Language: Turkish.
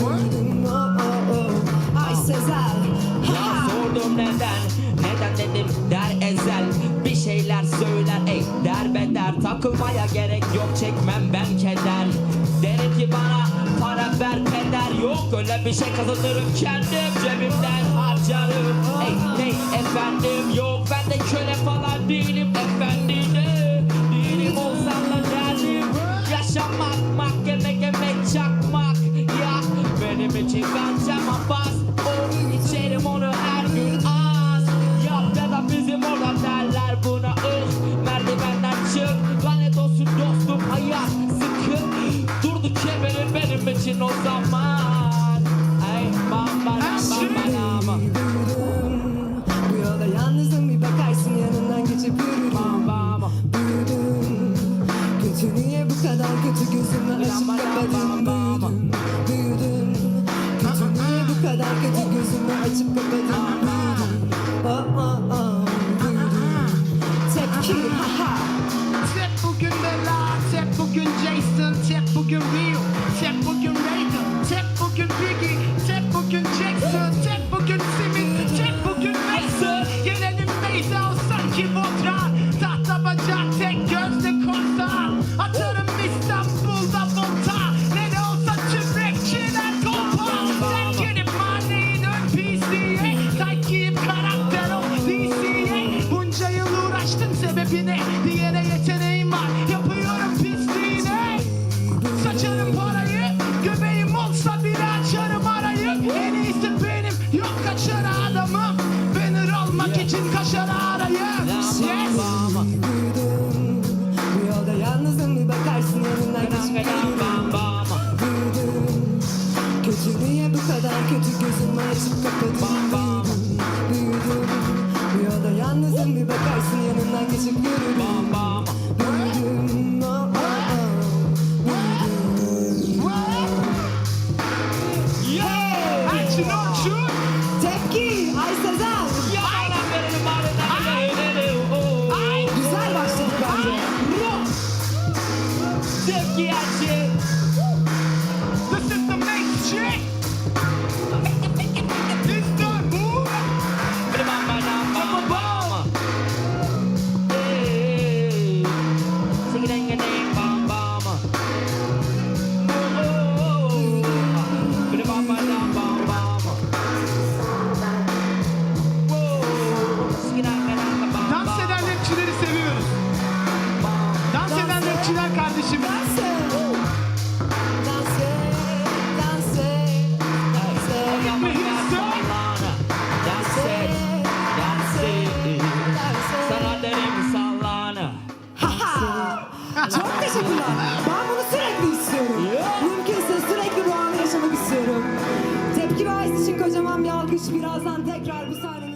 Büyüdüm oh oh oh. Ay Sezer. Ya sordum neden Neden dedim der ezel. Bir şeyler söyler ey der beder. Takılmaya gerek yok çekmem ben keder. Derim ki bana para ver peder. Yok öyle bir şey kazanırım kendim cebimden harcarım. Ey ney efendim. Yok ben de köle falan değilim efendim için kancama bas O içerim onu her gün az. Yap ya da bizim orada derler buna ıh Merdivenden çık. Lanet olsun dostum hayat sıkı. Durdu kemerim benim için o zaman. Ey bam bam bam bam Bu yolda yalnızım bir bakarsın yanından geçip yürürüm. Bam bam. Büyüdüm. Kötü niye bu kadar kötü gözümü açıp kapadım Tek bugün Bella, tek bugün Jason, tek bugün Rio, uğraştın sebebi ne? Diyene yeteneğim var, yapıyorum pisliğine. Saçarım parayı, göbeğim olsa bile açarım arayı. En iyisi benim, yok kaçar adamım. Banner olmak için kaşar arayı. Yes. Bu yolda yalnızım bir bakarsın yanından Büyüdüm Kötü niye bu kadar kötü gözümü açıp kapadım Büyüdüm Büyüdüm Yolda yalnızım bir bakarsın yanından geçip yürürüm. Büyüdüm Haha! Çok teşekkürler. Ben bunu sürekli istiyorum. Mümkünse sürekli bu anı yaşamak istiyorum. Tepki ve için kocaman bir alkış. Birazdan tekrar bu sahnenin